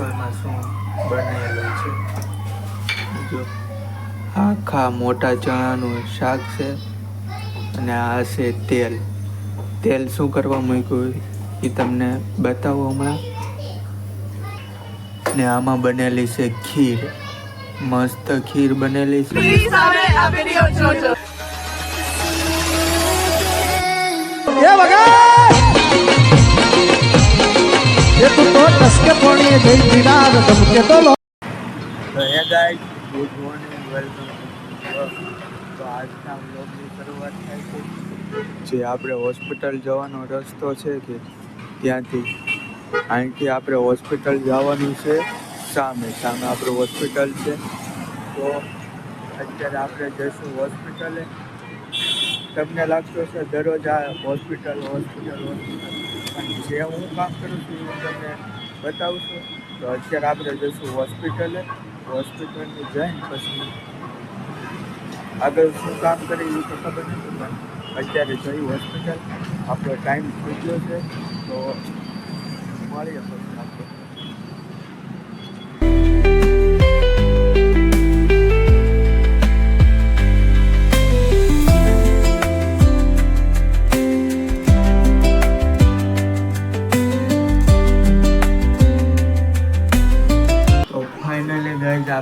રસોઈમાં શું બનેલું છે? આખા મોટા ચણાનું શાક છે અને આ છે તેલ. તેલ શું કરવા મૂક્યું એ તમને બતાવો હમણાં. ને આમાં બનેલી છે ખીર. મસ્ત ખીર બનેલી છે. તું ટસકે પોણીએ જઈ પીડા ધમકે તો લો. તો હે ગાઈસ ગુડ મોર્નિંગ વેલકમ તો આજના વ્લોગની શરૂઆત થાય છે. જે આપણે હોસ્પિટલ જવાનો રસ્તો છે કે ત્યાંથી, અહીંથી આપણે હોસ્પિટલ જવાનું છે સામે સામે આપણું હોસ્પિટલ છે. તો અત્યારે આપણે જઈશું હોસ્પિટલે તમને લાગતું છે દરરોજ આ હોસ્પિટલ હોસ્પિટલ હોસ્પિટલ અને જે હું કામ કરું છું એ હું તમને બતાવું છું. તો અત્યારે આપણે જઈશું હોસ્પિટલે. હોસ્પિટલની જઈને પછી આગળ શું કામ કરી એ તો ખબર નથી, પણ અત્યારે જઈ હોસ્પિટલ. આપણો ટાઈમ થઈ ગયો છે. તો મળીએ પછી.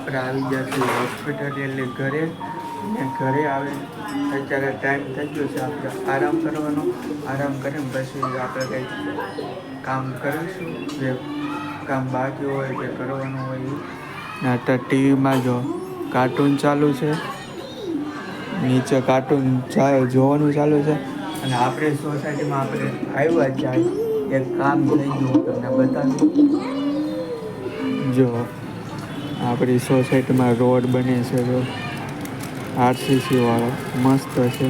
આપણે આવી છીએ હોસ્પિટલ એટલે ઘરે. ને ઘરે આવે, અત્યારે ટાઈમ થઈ ગયો છે આપણે આરામ કરવાનો. આરામ કરીને પછી આપણે કંઈક કામ કરીશું. જે કામ બાકી હોય કે કરવાનું હોય ને અત્યારે ટીવીમાં જો કાર્ટૂન ચાલુ છે. નીચે કાર્ટૂન જોવાનું ચાલુ છે. અને આપણે સોસાયટીમાં આપણે આવ્યા જાય એક કામ થઈ ગયું તમને બતાવ્યું જો આપણી સોસાયટીમાં રોડ બને છે તો આરસીસીવાળો મસ્ત છે.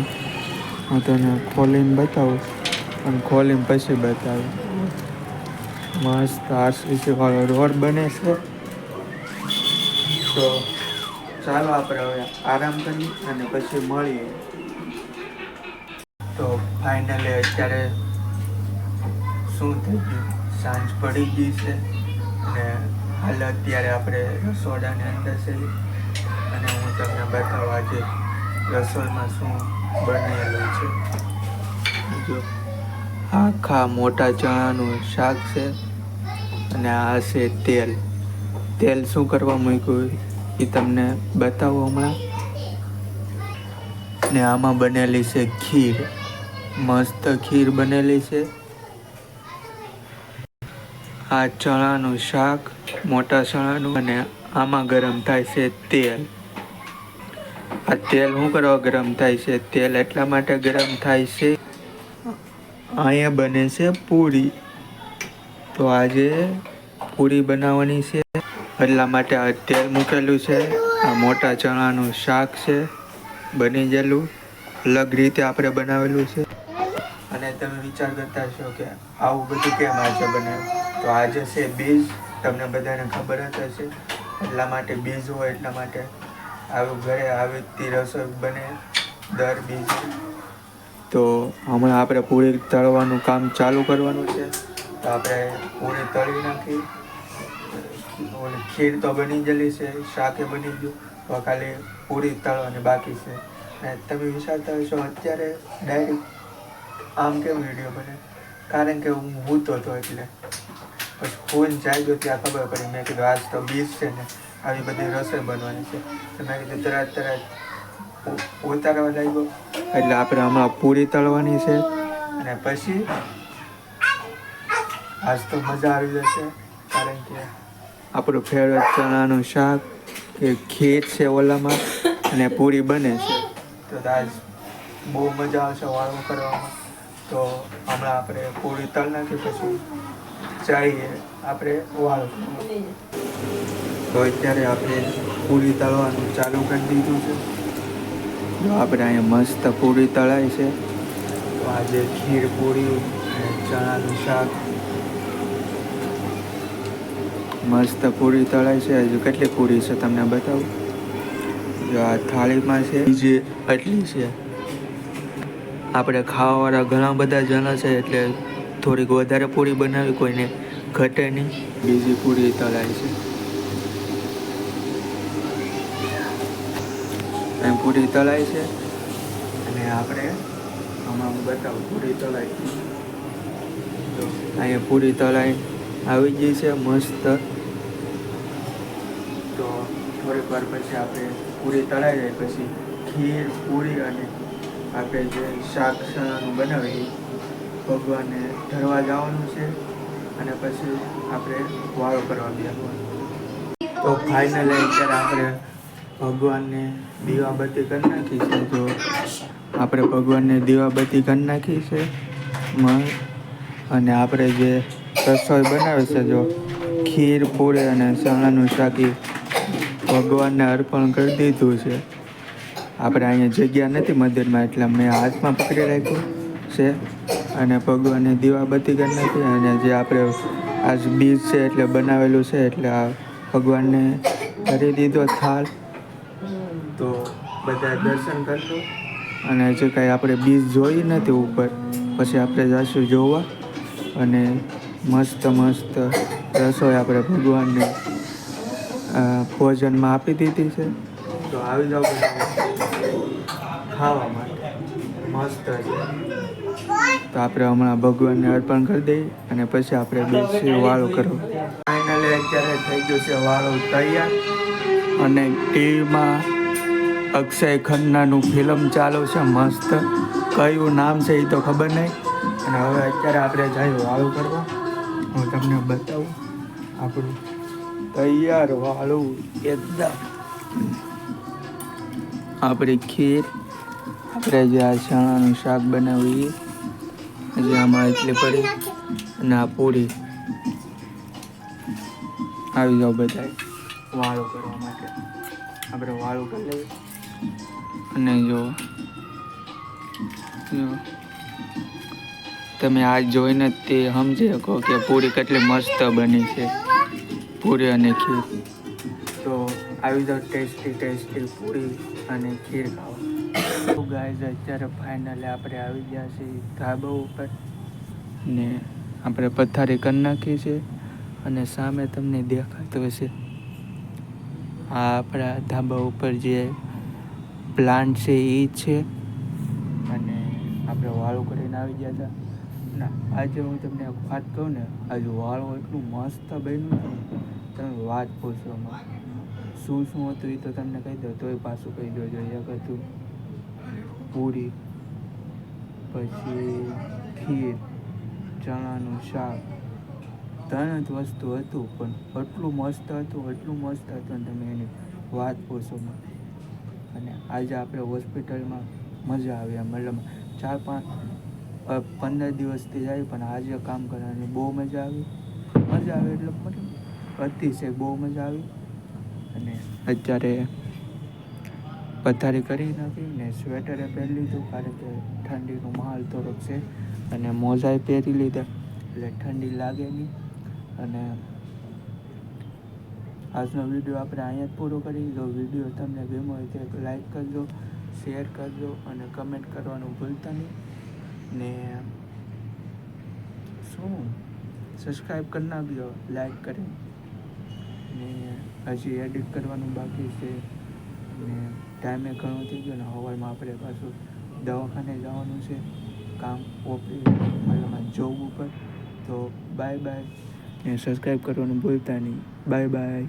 હું તને ખોલીને બતાવું. પણ ખોલીને પછી બતાવું. મસ્ત આરસીસીવાળો રોડ બને છે. તો ચાલો આપણે હવે આરામ કરીએ અને પછી મળીએ. તો ફાઇનલી અત્યારે શું થઈ ગયું? સાંજ પડી ગઈ છે. અને હાલ અત્યારે આપણે રસોડાની અંદર છે. અને હું તમને બતાવવા આજે રસોઈમાં શું બનેલું છે. જો આખા મોટા ચણાનું શાક છે અને આ છે તેલ. તેલ શું કરવા મૂક્યું એ તમને બતાવું હમણાં. ને આમાં બનેલી છે ખીર. મસ્ત ખીર બનેલી છે. આ ચણાનું શાક, મોટા ચણાનું અને આમાં ગરમ થાય છે તેલ. આ તેલ શું કરવા ગરમ થાય છે? તેલ એટલા માટે ગરમ થાય છે, અહીંયા બને છે પૂરી. તો આજે પૂરી બનાવવાની છે. એટલા માટે આ તેલ મૂકેલું છે. આ મોટા ચણાનું શાક છે. બની ગયેલું. અલગ રીતે આપણે બનાવેલું છે. અને તમે વિચાર કરતા છો કે આવું બધું કેમ આજે બનાવ્યું? તો આજે છે બીજ. તમને બધાને ખબર જ હશે. એટલા માટે બીજ હોય, એટલા માટે આવું ઘરે આવી રીતની રસોઈ બને, દર બીજ. તો હમણાં આપણે પૂરી તળવાનું કામ ચાલુ કરવાનું છે. તો આપણે પૂરી તળી નાખી. ઓલી ખીર તો બની ગયેલી છે, શાકે બની ગયું. તો ખાલી પૂરી તળવાની બાકી છે. ને તમે વિચારતા હશો, અત્યારે ડાયરેક્ટ આમ કેમ વીડિયો બને? કારણ કે હું ભૂતો હતો એટલે. પછી ફોન ચાલ્યો ત્યાં ખબર પડી. મેં કીધું, આજ તો બીજ છે ને, આવી બધી રસોઈ બનવાની છે. તો મેં કીધું, તરત તરત ઉતારવા લાગ્યો. એટલે આપણે હમણાં પૂરી તળવાની છે. અને પછી આજ તો મજા આવી જશે, કારણ કે આપણું ફેવરેટ ચણાનું શાક કે ખીર છે ઓલામાં, અને પૂરી બને છે. તો આજ બહુ મજા આવશે વાળું કરવામાં. તો હમણાં આપણે પૂરી તળ નાખી પછી જઈએ આપણે વાળું તો અત્યારે આપણે પૂરી તળવાનું ચાલુ કરી દીધું છે. જો આપણે અહીંયા મસ્ત પૂરી તળાય છે. તો આજે ખીર પૂરી અને ચણાનું શાક. મસ્ત પૂરી તળાય છે. હજુ કેટલી પૂરી છે તમને બતાવું? જો આ થાળીમાં છે. જે આટલી છે. આપણે ખાવાવાળા ઘણા બધા જણા છે એટલે થોડીક વધારે પૂરી બનાવી, કોઈને ઘટે નહીં. બીજી પૂરી તળાય છે. એમ પૂરી તળાય છે. અને આપણે હમણાં હું બતાવું, પૂરી તળાય. તો અહીંયા પૂરી તળાઈ આવી ગઈ છે, મસ્ત. તો થોડીક વાર પછી આપણે પૂરી તળાઈ જાય, પછી ખીર, પૂરી અને આપણે જે શાક ચણાનું બનાવીએ ભગવાનને ધરવા જવાનું છે અને પછી આપણે વાળો કરવા બેસવાનું તો ફાઇનલી અત્યારે આપણે ભગવાનને દીવાબત્તી કરી નાખી છે. જો આપણે ભગવાનને દીવાબત્તી કરી નાખી છે. અને આપણે જે રસોઈ બનાવે છે જો, ખીર, પૂરી અને ચણાનું શાકી, ભગવાનને અર્પણ કરી દીધું છે. આપણે અહીંયા જગ્યા નથી મંદિરમાં, એટલે મેં હાથમાં પકડી રાખ્યું છે. અને ભગવાનને દીવાબત્તી કરી નાખી અને જે આપણે આજ બીજ છે એટલે બનાવેલું છે એટલે આ ભગવાનને કરી દીધો થાળ. તો બધા દર્શન કરશું અને જે કાંઈ આપણે બીજ જોઈ નથી ઉપર પછી આપણે જઈશું જોવા. અને મસ્ત મસ્ત રસોઈ આપણે ભગવાનને ભોજનમાં આપી દીધી છે. તો આવી જાઓ ખાવા માટે. મસ્ત છે. તો આપણે હમણાં ભગવાનને અર્પણ કરી દઈએ અને પછી આપણે બેસી વાળો કરો ફાઇનલી અત્યારે થઈ ગયું છે વાળો તૈયાર. અને ટીવીમાં અક્ષય ખન્નાનું ફિલ્મ ચાલુ છે, મસ્ત. કયું નામ છે એ તો ખબર નહીં. અને હવે અત્યારે આપણે જઈએ વાળું કરવા. હું તમને બતાવું. આપણું તૈયાર વાળું એકદમ. આપણી ખીર. આપણે જે આ ચણાનું શાક બનાવીએ જે આમાં એટલી પડી અને આ પૂરી. આવી જાઓ બધા વાળો કરવા માટે. આપણે વાળું કરી લઈએ. અને જો તમે આ જોઈને તે સમજી શકો કે પૂરી કેટલી મસ્ત બની છે. પૂરી અને ખીર. તો આવી જાઓ ટેસ્ટી ટેસ્ટી પૂરી અને ખીર ખાવા. તો ગાઈઝ અત્યારે ફાઇનલી આપણે આવી ગયા છીએ ધાબા ઉપર ને આપણે પથારી કરી નાખી છે અને સામે તમને દેખાતું હશે આ આપણા ધાબા ઉપર જે પ્લાન્ટ છે એ છે અને આપણે વાળું કરીને આવી ગયા હતા. ના, આજે હું તમને એક વાત કહું ને, આજે વાળું એટલું મસ્ત બન્યું છે તમે વાત પૂછો શું શું હતું એ તો તમને કહી દઉં, તોય પાછું કહી દો જોઈએ હતું. પૂરી. પછી ખીર ચણાનું શાક. ત્રણ જ વસ્તુ હતું, પણ એટલું મસ્ત હતું, એટલું મસ્ત હતું તમે એની વાત પૂછો મને. અને આજે આપણે હોસ્પિટલમાં મજા આવી મતલબ ચાર પાંચ પંદર દિવસથી જાય પણ આજે કામ કરવાની બહુ મજા આવી. મજા આવે એટલે મતલબ અતિશય બહુ મજા આવી. અને અત્યારે પથારી કરી નાખી ને સ્વેટરે પહેરી લીધું કારણ કે ઠંડીનો માહોલ થોડોક છે અને મોજાએ પહેરી લીધા એટલે ઠંડી લાગે નહીં. અને આજનો વીડિયો આપણે અહીંયા જ પૂરો કરી. જો વીડિયો તમને ગમ્યો હોય તો લાઈક કરજો, શેર કરજો અને કમેન્ટ કરવાનું ભૂલતા નહીં. ને શું? સબસ્ક્રાઈબ કરી નાખજો, લાઈક કરી. ને હજી એડિટ કરવાનું બાકી છે. ને ટાઈમે ઘણો થઈ ગયો ને હવારમાં આપણે પાછું દવાખાને જવાનું છે, કામ ઓપી મતલબ જોબ ઉપર તો બાય બાય ને સબસ્ક્રાઈબ કરવાનું ભૂલતા નહીં. Bye bye